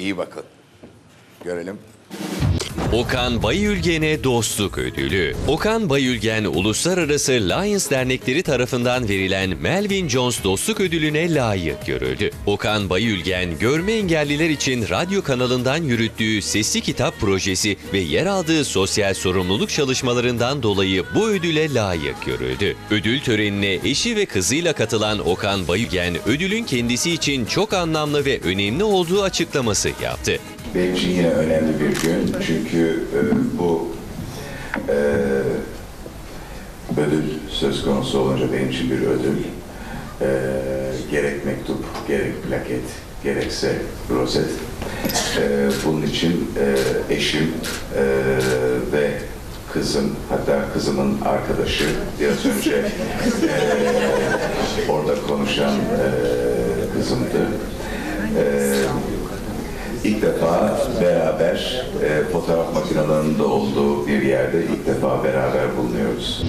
İyi bakın. Görelim. Okan Bayülgen'e Dostluk Ödülü. Okan Bayülgen, Uluslararası Lions Dernekleri tarafından verilen Melvin Jones Dostluk Ödülü'ne layık görüldü. Okan Bayülgen, görme engelliler için radyo kanalından yürüttüğü Sesli Kitap projesi ve yer aldığı sosyal sorumluluk çalışmalarından dolayı bu ödüle layık görüldü. Ödül törenine eşi ve kızıyla katılan Okan Bayülgen, ödülün kendisi için çok anlamlı ve önemli olduğu açıklaması yaptı. Benim için yine önemli bir gün çünkü e, bu e, ödül söz konusu olunca benim için bir ödül. E, gerek mektup, gerek plaket, gerekse rozet. E, bunun için e, eşim e, ve kızım, hatta kızımın arkadaşı biraz önce e, orada konuşan e, kızımdı. E, İlk defa beraber e, fotoğraf makinelerinin de olduğu bir yerde ilk defa beraber bulunuyoruz.